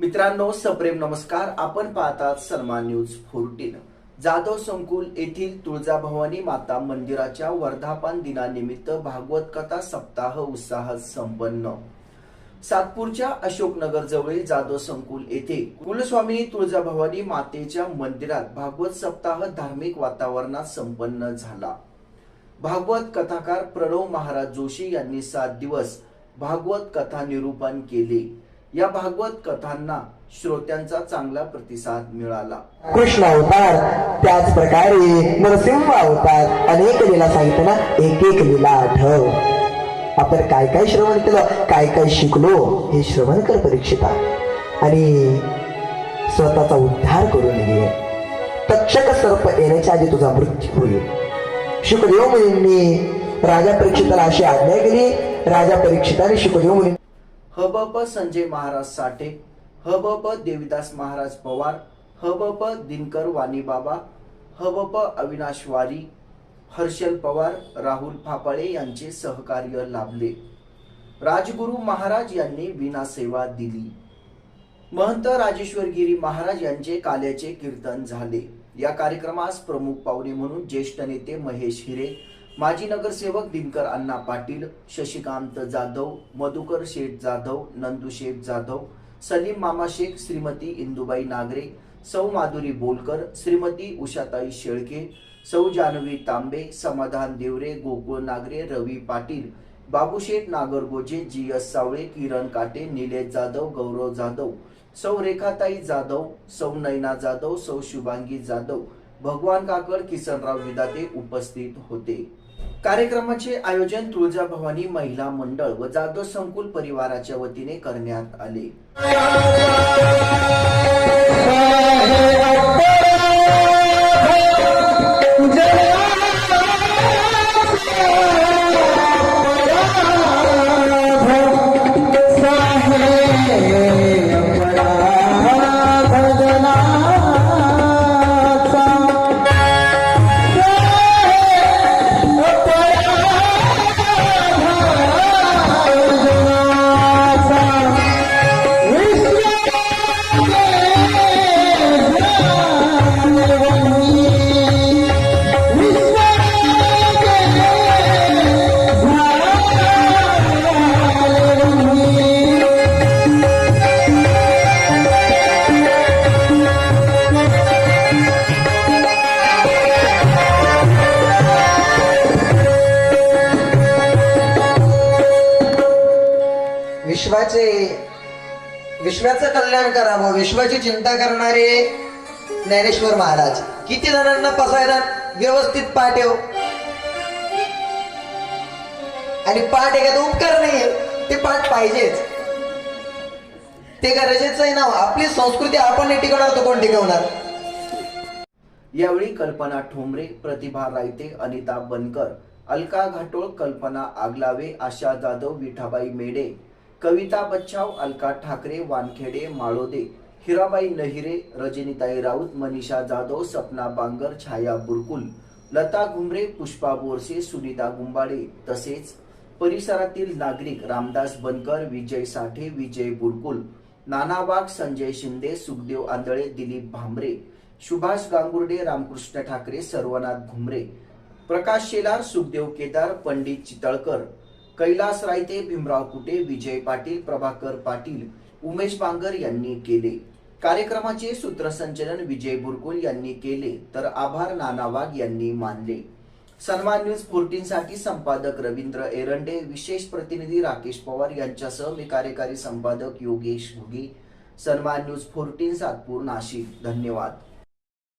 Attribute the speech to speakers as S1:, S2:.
S1: मित्रांनो सप्रेम नमस्कार. आपण पाहतात सन्मान न्यूज फोर्टीन जाधव संकुल येथील तुळजाभवानी माता मंदिराच्या वर्धापन दिनानिमित्त भागवत कथा सप्ताह उत्साहात संपन्न. सातपूरच्या अशोकनगर जवळील जाधव संकुल येथे कुलस्वामिनी तुळजाभवानी मातेच्या मंदिरात भागवत सप्ताह धार्मिक वातावरणात संपन्न झाला. भागवत कथाकार प्रणव महाराज जोशी यांनी सात दिवस भागवत कथा निरूपण केले. या भागवत कथांना श्रोत्यांचा चांगला प्रतिसाद मिळाला.
S2: कृष्ण अवतार त्याच प्रकारे नरसिंह अवतार अनेक लीला सांगितलं एक एक लीला आठव आपण काय काय श्रवण केलं काय काय शिकलो हे श्रवण कर परीक्षिता. आणि स्वतःचा उद्धार करून घे. तक्षक सर्प येण्याच्या आधी तुझा मृत्यू होईल. शुकदेव मुलींनी राजा परीक्षिताला अशी आज्ञा केली राजा परीक्षिताने शुकदेव मुलींनी
S1: हबप संजय महाराज साठे हबप देविदास महाराज पवार हबप दिनकर वाणीबाबा हबप अविनाश वारी हर्षल पवार राहुल फापाळे यांचे सहकार्य लाभले. राजगुरू महाराज यांनी विना सेवा दिली. महंत राजेश्वर गिरी महाराज यांचे काल्याचे कीर्तन झाले. या कार्यक्रमास प्रमुख पाहुणे म्हणून ज्येष्ठ नेते महेश हिरे माजी नगरसेवक दिनकर अण्णा पाटील शशिकांत जाधव मधुकर शेठ जाधव नंदू शेठ जाधव सलीम मामा शेख श्रीमती इंदुबाई नागरे सौ माधुरी बोलकर श्रीमती उषाताई शेळके सौ जानवी तांबे समाधान देवरे गोकुळ नागरे रवी पाटील बाबूशेठ नागरगोजे जी एस सावळे किरण काटे निलेश जाधव गौरव जाधव सौ रेखाताई जाधव सौ नैना जाधव सौ शुभांगी जाधव भगवान काकड किसनराव विदाते उपस्थित होते. कार्यक्रमाचे आयोजन तुळजाभवानी महिला मंडळ व जाधव संकुल परिवाराच्या वतीने करण्यात आले.
S2: असे विश्वाचं कल्याण करावं विश्वाची चिंता करणारे ज्ञानेश्वर महाराज. किती जणांना पसायला व्यवस्थित पाठ हो. आणि पाठ एखादा उपकार नाही ते पाठ पाहिजेच. ते गरजेचं आहे ना हो. आपली संस्कृती आपण टिकवणार तो कोण टिकवणार?
S1: यावेळी कल्पना ठोंबरे प्रतिभा रायते अनिता बनकर अलका घाटोळ कल्पना आगलावे आशा जाधव विठाबाई मेडे कविता बच्चाव अलका ठाकरे वानखेडे माळोदे हिराबाई नहिरे रजनीताई राऊत मनीषा जाधव सपना बांगर छाया बुरकुल लता घुमरे पुष्पा बोरसे सुनीता गुंबाडे तसेच परिसरातील नागरिक रामदास बनकर विजय साठे विजय बुरकुल नाना वाघ संजय शिंदे सुखदेव आंधळे दिलीप भांबरे सुभाष गांगुर्डे रामकृष्ण ठाकरे सर्वनाथ घुमरे प्रकाश शेलार सुखदेव केदार पंडित चितळकर कैलास रायते भीमराव कुटे विजय पाटील प्रभाकर पाटील उमेश बांगर यांनी केले. कार्यक्रमाचे सूत्रसंचलन विजय बुरकुल यांनी केले तर आभार नाना वाघ यांनी मानले. सन्मान न्यूज फोर्टीन साठी संपादक रवींद्र एरंडे विशेष प्रतिनिधी राकेश पवार यांच्यासह मी कार्यकारी संपादक योगेश भुगे सन्मान न्यूज फोर्टीन सातपूर नाशिक. धन्यवाद.